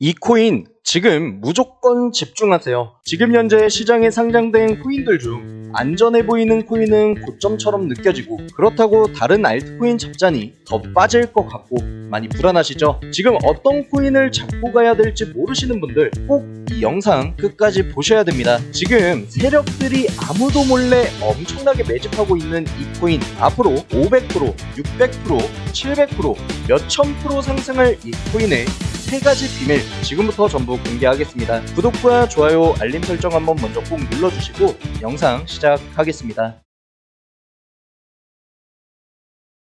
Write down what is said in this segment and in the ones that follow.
이 코인 지금 무조건 집중하세요. 지금 현재 시장에 상장된 코인들 중 안전해 보이는 코인은 고점처럼 느껴지고 그렇다고 다른 알트코인 잡자니 더 빠질 것 같고 많이 불안하시죠? 지금 어떤 코인을 잡고 가야 될지 모르시는 분들 꼭 이 영상 끝까지 보셔야 됩니다. 지금 세력들이 아무도 몰래 엄청나게 매집하고 있는 이 코인 앞으로 500%, 600%, 700%, 몇천 프로 상승할 이 코인의 세 가지 비밀 지금부터 전부 공개하겠습니다. 구독과 좋아요, 알림 설정 한번 먼저 꼭 눌러주시고 영상 시작하겠습니다.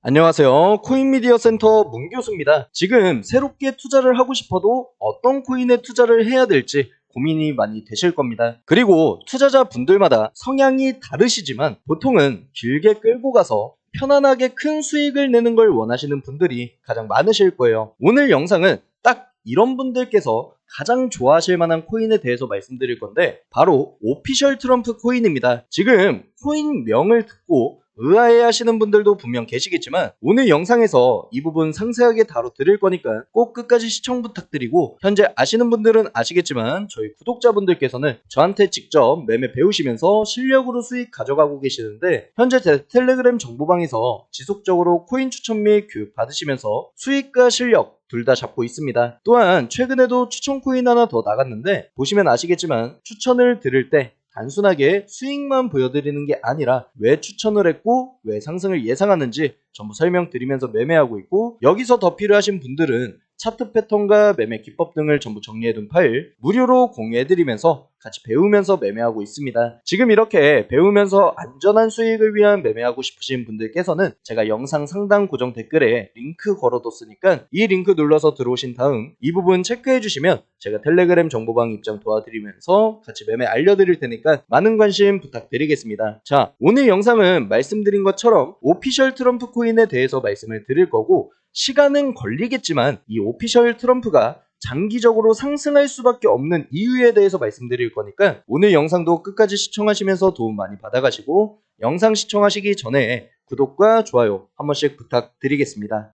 안녕하세요. 코인미디어 센터 문 교수입니다. 지금 새롭게 투자를 하고 싶어도 어떤 코인에 투자를 해야 될지 고민이 많이 되실 겁니다. 그리고 투자자 분들마다 성향이 다르시지만 보통은 길게 끌고 가서 편안하게 큰 수익을 내는 걸 원하시는 분들이 가장 많으실 거예요. 오늘 영상은 딱 이런 분들께서 가장 좋아하실 만한 코인에 대해서 말씀드릴 건데 바로 오피셜 트럼프 코인입니다. 지금 코인 명을 듣고 의아해 하시는 분들도 분명 계시겠지만 오늘 영상에서 이 부분 상세하게 다뤄 드릴 거니까 꼭 끝까지 시청 부탁드리고 현재 아시는 분들은 아시겠지만 저희 구독자분들께서는 저한테 직접 매매 배우시면서 실력으로 수익 가져가고 계시는데 현재 제 텔레그램 정보방에서 지속적으로 코인 추천 및 교육 받으시면서 수익과 실력 둘다 잡고 있습니다. 또한 최근에도 추천 코인 하나 더 나갔는데 보시면 아시겠지만 추천을 드릴 때 단순하게 수익만 보여드리는 게 아니라 왜 추천을 했고 왜 상승을 예상하는지 전부 설명드리면서 매매하고 있고 여기서 더 필요하신 분들은 차트 패턴과 매매 기법 등을 전부 정리해둔 파일 무료로 공유해드리면서 같이 배우면서 매매하고 있습니다. 지금 이렇게 배우면서 안전한 수익을 위한 매매하고 싶으신 분들께서는 제가 영상 상단 고정 댓글에 링크 걸어뒀으니까 이 링크 눌러서 들어오신 다음 이 부분 체크해 주시면 제가 텔레그램 정보방 입장 도와드리면서 같이 매매 알려드릴 테니까 많은 관심 부탁드리겠습니다. 자, 오늘 영상은 말씀드린 것처럼 오피셜 트럼프 코인에 대해서 말씀을 드릴 거고 시간은 걸리겠지만 이 오피셜 트럼프가 장기적으로 상승할 수밖에 없는 이유에 대해서 말씀드릴 거니까 오늘 영상도 끝까지 시청하시면서 도움 많이 받아가시고 영상 시청하시기 전에 구독과 좋아요 한 번씩 부탁드리겠습니다.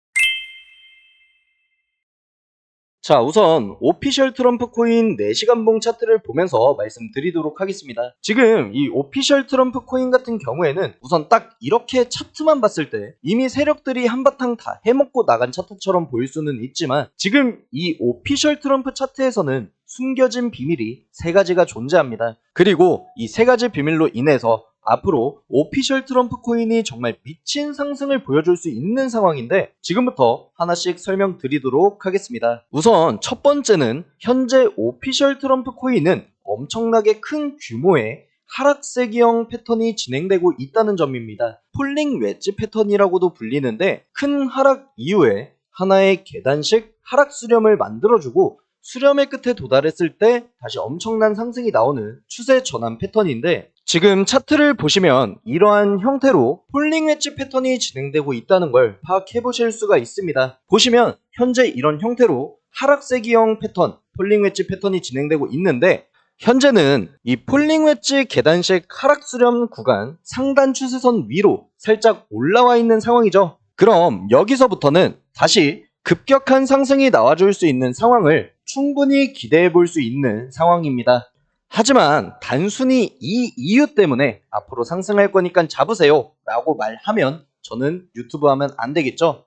자, 우선 오피셜 트럼프 코인 4시간봉 차트를 보면서 말씀드리도록 하겠습니다. 지금 이 오피셜 트럼프 코인 같은 경우에는 우선 딱 이렇게 차트만 봤을 때 이미 세력들이 한바탕 다 해먹고 나간 차트처럼 보일 수는 있지만 지금 이 오피셜 트럼프 차트에서는 숨겨진 비밀이 세 가지가 존재합니다. 그리고 이 세 가지 비밀로 인해서 앞으로 오피셜 트럼프 코인이 정말 미친 상승을 보여줄 수 있는 상황인데 지금부터 하나씩 설명드리도록 하겠습니다. 우선 첫 번째는 현재 오피셜 트럼프 코인은 엄청나게 큰 규모의 하락세기형 패턴이 진행되고 있다는 점입니다. 폴링 웨지 패턴이라고도 불리는데 큰 하락 이후에 하나의 계단식 하락 수렴을 만들어주고 수렴의 끝에 도달했을 때 다시 엄청난 상승이 나오는 추세 전환 패턴인데 지금 차트를 보시면 이러한 형태로 폴링 웨지 패턴이 진행되고 있다는 걸 파악해 보실 수가 있습니다. 보시면 현재 이런 형태로 하락세기형 패턴, 폴링 웨지 패턴이 진행되고 있는데 현재는 이 폴링 웨지 계단식 하락 수렴 구간 상단 추세선 위로 살짝 올라와 있는 상황이죠. 그럼 여기서부터는 다시 급격한 상승이 나와줄 수 있는 상황을 충분히 기대해 볼 수 있는 상황입니다. 하지만 단순히 이 이유 때문에 앞으로 상승할 거니까 잡으세요 라고 말하면 저는 유튜브 하면 안 되겠죠.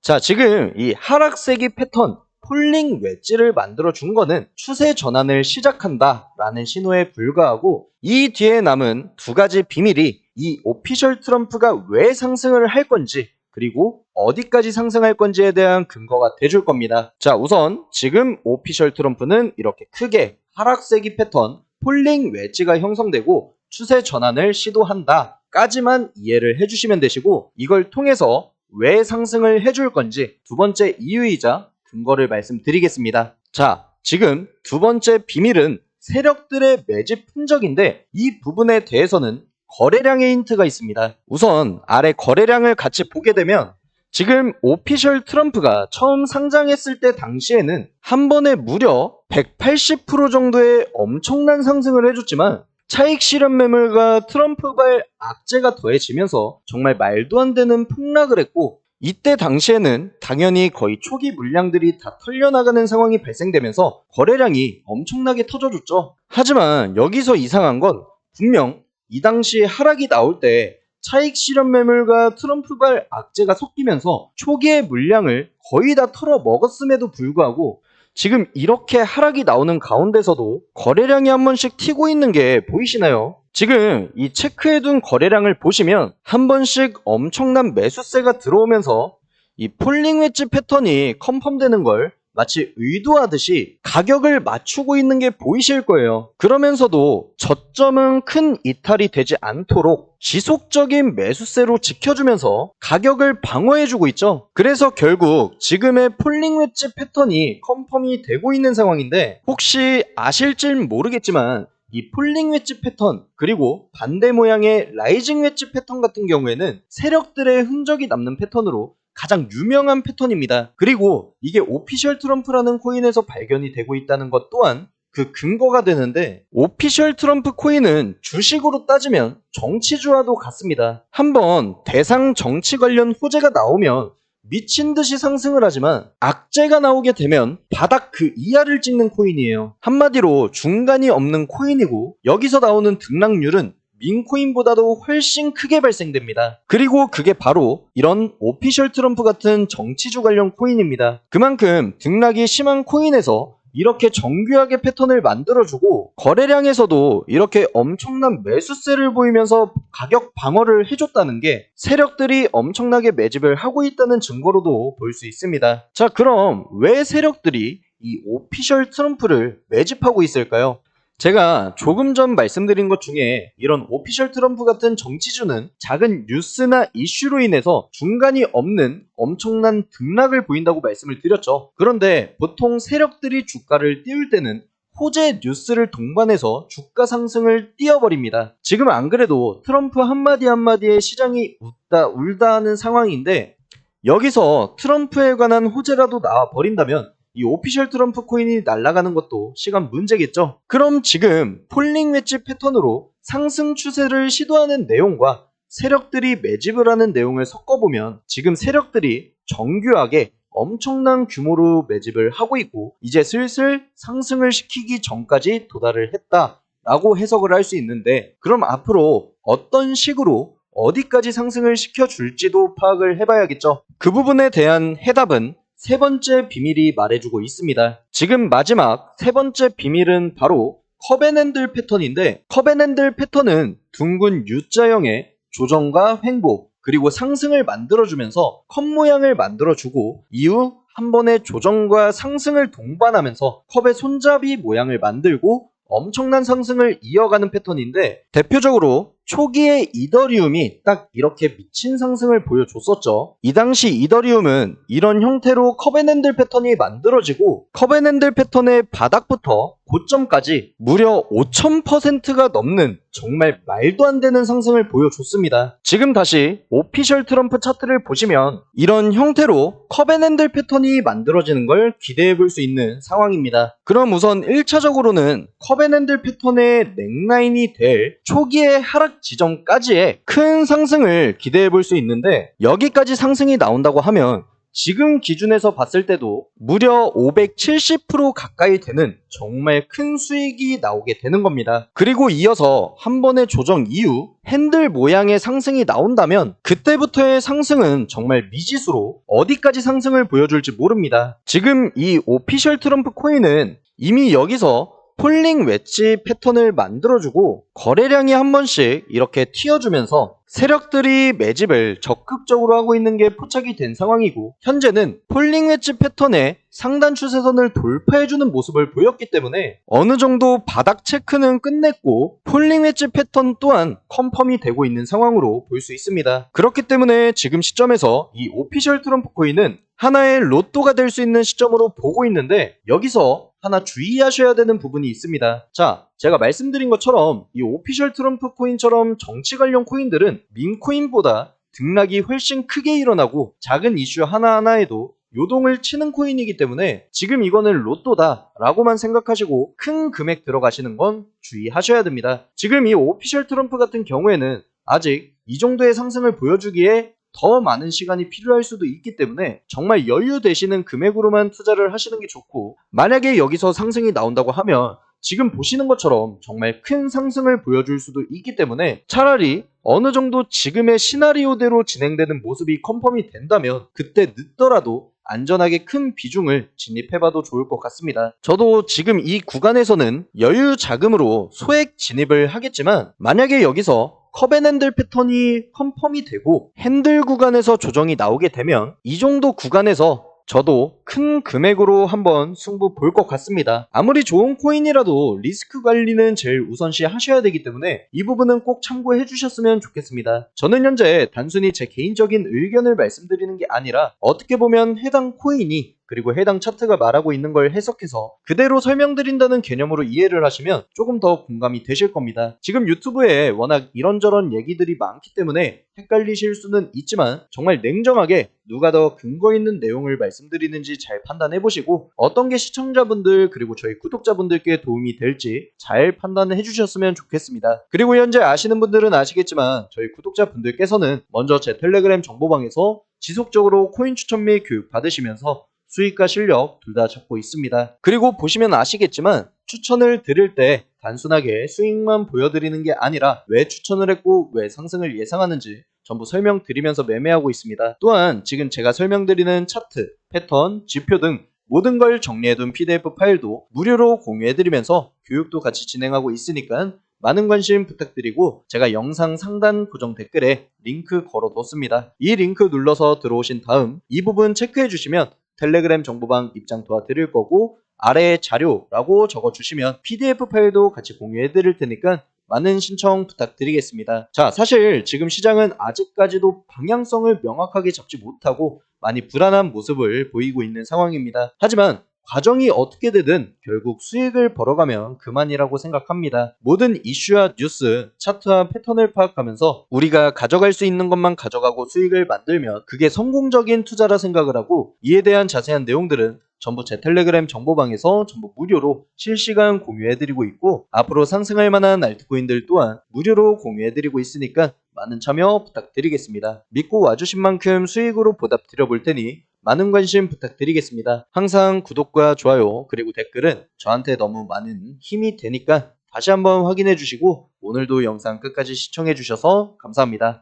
자, 지금 이 하락세기 패턴 폴링 웨지를 만들어 준 거는 추세 전환을 시작한다 라는 신호에 불과하고 이 뒤에 남은 두 가지 비밀이 이 오피셜 트럼프가 왜 상승을 할 건지 그리고 어디까지 상승할 건지에 대한 근거가 돼줄 겁니다. 자, 우선 지금 오피셜 트럼프는 이렇게 크게 하락세기 패턴 폴링 웨지가 형성되고 추세 전환을 시도한다 까지만 이해를 해주시면 되시고 이걸 통해서 왜 상승을 해줄 건지 두 번째 이유이자 근거를 말씀드리겠습니다. 자, 지금 두 번째 비밀은 세력들의 매집 흔적인데 이 부분에 대해서는 거래량의 힌트가 있습니다. 우선 아래 거래량을 같이 보게 되면 지금 오피셜 트럼프가 처음 상장했을 때 당시에는 한 번에 무려 180% 정도의 엄청난 상승을 해줬지만 차익 실현 매물과 트럼프발 악재가 더해지면서 정말 말도 안 되는 폭락을 했고 이때 당시에는 당연히 거의 초기 물량들이 다 털려나가는 상황이 발생되면서 거래량이 엄청나게 터져줬죠. 하지만 여기서 이상한 건 분명 이 당시에 하락이 나올 때 차익 실현 매물과 트럼프발 악재가 섞이면서 초기의 물량을 거의 다 털어 먹었음에도 불구하고 지금 이렇게 하락이 나오는 가운데서도 거래량이 한 번씩 튀고 있는 게 보이시나요? 지금 이 체크해둔 거래량을 보시면 한 번씩 엄청난 매수세가 들어오면서 이 폴링 웨지 패턴이 컨펌되는 걸 마치 의도하듯이 가격을 맞추고 있는 게 보이실 거예요. 그러면서도 저점은 큰 이탈이 되지 않도록 지속적인 매수세로 지켜주면서 가격을 방어해주고 있죠. 그래서 결국 지금의 폴링 웨지 패턴이 컨펌이 되고 있는 상황인데 혹시 아실진 모르겠지만 이 폴링 웨지 패턴 그리고 반대 모양의 라이징 웨지 패턴 같은 경우에는 세력들의 흔적이 남는 패턴으로 가장 유명한 패턴입니다. 그리고 이게 오피셜 트럼프라는 코인에서 발견이 되고 있다는 것 또한 그 근거가 되는데 오피셜 트럼프 코인은 주식으로 따지면 정치주와도 같습니다. 한번 대상 정치 관련 호재가 나오면 미친 듯이 상승을 하지만 악재가 나오게 되면 바닥 그 이하를 찍는 코인이에요. 한마디로 중간이 없는 코인이고 여기서 나오는 등락률은 민코인보다도 훨씬 크게 발생됩니다. 그리고 그게 바로 이런 오피셜 트럼프 같은 정치주 관련 코인입니다. 그만큼 등락이 심한 코인에서 이렇게 정교하게 패턴을 만들어주고 거래량에서도 이렇게 엄청난 매수세를 보이면서 가격 방어를 해줬다는 게 세력들이 엄청나게 매집을 하고 있다는 증거로도 볼 수 있습니다. 자 그럼 왜 세력들이 이 오피셜 트럼프를 매집하고 있을까요? 제가 조금 전 말씀드린 것 중에 이런 오피셜 트럼프 같은 정치주는 작은 뉴스나 이슈로 인해서 중간이 없는 엄청난 등락을 보인다고 말씀을 드렸죠. 그런데 보통 세력들이 주가를 띄울 때는 호재 뉴스를 동반해서 주가 상승을 띄워버립니다. 지금 안 그래도 트럼프 한마디 한마디에 시장이 웃다 울다 하는 상황인데 여기서 트럼프에 관한 호재라도 나와 버린다면 이 오피셜 트럼프 코인이 날아가는 것도 시간 문제겠죠. 그럼 지금 폴링 웨지 패턴으로 상승 추세를 시도하는 내용과 세력들이 매집을 하는 내용을 섞어보면 지금 세력들이 정교하게 엄청난 규모로 매집을 하고 있고 이제 슬슬 상승을 시키기 전까지 도달을 했다라고 해석을 할 수 있는데 그럼 앞으로 어떤 식으로 어디까지 상승을 시켜줄지도 파악을 해봐야겠죠. 그 부분에 대한 해답은 세 번째 비밀이 말해주고 있습니다. 지금 마지막 세 번째 비밀은 바로 커벤핸들 패턴인데 커벤핸들 패턴은 둥근 U자형의 조정과 횡보 그리고 상승을 만들어주면서 컵 모양을 만들어주고 이후 한 번의 조정과 상승을 동반하면서 컵의 손잡이 모양을 만들고 엄청난 상승을 이어가는 패턴인데 대표적으로 초기에 이더리움이 딱 이렇게 미친 상승을 보여줬었죠. 이 당시 이더리움은 이런 형태로 커벤핸들 패턴이 만들어지고 커벤핸들 패턴의 바닥부터 고점까지 무려 5000%가 넘는 정말 말도 안 되는 상승을 보여줬습니다. 지금 다시 오피셜 트럼프 차트를 보시면 이런 형태로 커벤핸들 패턴이 만들어지는 걸 기대해 볼 수 있는 상황입니다. 그럼 우선 1차적으로는 커벤핸들 패턴의 넥라인이 될 초기의 하락 지점까지의 큰 상승을 기대해 볼 수 있는데 여기까지 상승이 나온다고 하면 지금 기준에서 봤을 때도 무려 570% 가까이 되는 정말 큰 수익이 나오게 되는 겁니다. 그리고 이어서 한 번의 조정 이후 핸들 모양의 상승이 나온다면 그때부터의 상승은 정말 미지수로 어디까지 상승을 보여줄지 모릅니다. 지금 이 오피셜 트럼프 코인은 이미 여기서 폴링 웨지 패턴을 만들어주고 거래량이 한 번씩 이렇게 튀어주면서 세력들이 매집을 적극적으로 하고 있는 게 포착이 된 상황이고 현재는 폴링 웨지 패턴의 상단 추세선을 돌파해주는 모습을 보였기 때문에 어느 정도 바닥 체크는 끝냈고 폴링 웨지 패턴 또한 컨펌이 되고 있는 상황으로 볼 수 있습니다. 그렇기 때문에 지금 시점에서 이 오피셜 트럼프 코인은 하나의 로또가 될 수 있는 시점으로 보고 있는데 여기서 하나 주의하셔야 되는 부분이 있습니다. 자, 제가 말씀드린 것처럼 이 오피셜 트럼프 코인처럼 정치 관련 코인들은 민코인보다 등락이 훨씬 크게 일어나고 작은 이슈 하나하나에도 요동을 치는 코인이기 때문에 지금 이거는 로또다 라고만 생각하시고 큰 금액 들어가시는 건 주의하셔야 됩니다. 지금 이 오피셜 트럼프 같은 경우에는 아직 이 정도의 상승을 보여주기에 더 많은 시간이 필요할 수도 있기 때문에 정말 여유 되시는 금액으로만 투자를 하시는 게 좋고 만약에 여기서 상승이 나온다고 하면 지금 보시는 것처럼 정말 큰 상승을 보여줄 수도 있기 때문에 차라리 어느 정도 지금의 시나리오대로 진행되는 모습이 컨펌이 된다면 그때 늦더라도 안전하게 큰 비중을 진입해봐도 좋을 것 같습니다. 저도 지금 이 구간에서는 여유 자금으로 소액 진입을 하겠지만 만약에 여기서 컵앤핸들 패턴이 컨펌이 되고 핸들 구간에서 조정이 나오게 되면 이 정도 구간에서 저도 큰 금액으로 한번 승부 볼 것 같습니다. 아무리 좋은 코인이라도 리스크 관리는 제일 우선시 하셔야 되기 때문에 이 부분은 꼭 참고해 주셨으면 좋겠습니다. 저는 현재 단순히 제 개인적인 의견을 말씀드리는 게 아니라 어떻게 보면 해당 코인이 그리고 해당 차트가 말하고 있는 걸 해석해서 그대로 설명드린다는 개념으로 이해를 하시면 조금 더 공감이 되실 겁니다. 지금 유튜브에 워낙 이런저런 얘기들이 많기 때문에 헷갈리실 수는 있지만 정말 냉정하게 누가 더 근거 있는 내용을 말씀드리는지 잘 판단해 보시고 어떤 게 시청자분들 그리고 저희 구독자분들께 도움이 될지 잘 판단해 주셨으면 좋겠습니다. 그리고 현재 아시는 분들은 아시겠지만 저희 구독자분들께서는 먼저 제 텔레그램 정보방에서 지속적으로 코인 추천 및 교육 받으시면서 수익과 실력 둘다 잡고 있습니다. 그리고 보시면 아시겠지만 추천을 드릴 때 단순하게 수익만 보여드리는 게 아니라 왜 추천을 했고 왜 상승을 예상하는지 전부 설명드리면서 매매하고 있습니다. 또한 지금 제가 설명드리는 차트, 패턴, 지표 등 모든 걸 정리해둔 PDF 파일도 무료로 공유해드리면서 교육도 같이 진행하고 있으니까 많은 관심 부탁드리고 제가 영상 상단 고정 댓글에 링크 걸어뒀습니다. 이 링크 눌러서 들어오신 다음 이 부분 체크해 주시면 텔레그램 정보방 입장 도와드릴 거고 아래에 자료라고 적어주시면 PDF 파일도 같이 공유해 드릴 테니까 많은 신청 부탁드리겠습니다. 자, 사실 지금 시장은 아직까지도 방향성을 명확하게 잡지 못하고 많이 불안한 모습을 보이고 있는 상황입니다. 하지만 과정이 어떻게 되든 결국 수익을 벌어가면 그만이라고 생각합니다. 모든 이슈와 뉴스, 차트와 패턴을 파악하면서 우리가 가져갈 수 있는 것만 가져가고 수익을 만들면 그게 성공적인 투자라 생각을 하고 이에 대한 자세한 내용들은 전부 제 텔레그램 정보방에서 전부 무료로 실시간 공유해드리고 있고 앞으로 상승할 만한 알트코인들 또한 무료로 공유해드리고 있으니까 많은 참여 부탁드리겠습니다. 믿고 와주신 만큼 수익으로 보답 드려 볼 테니 많은 관심 부탁드리겠습니다. 항상 구독과 좋아요 그리고 댓글은 저한테 너무 많은 힘이 되니까 다시 한번 확인해 주시고 오늘도 영상 끝까지 시청해 주셔서 감사합니다.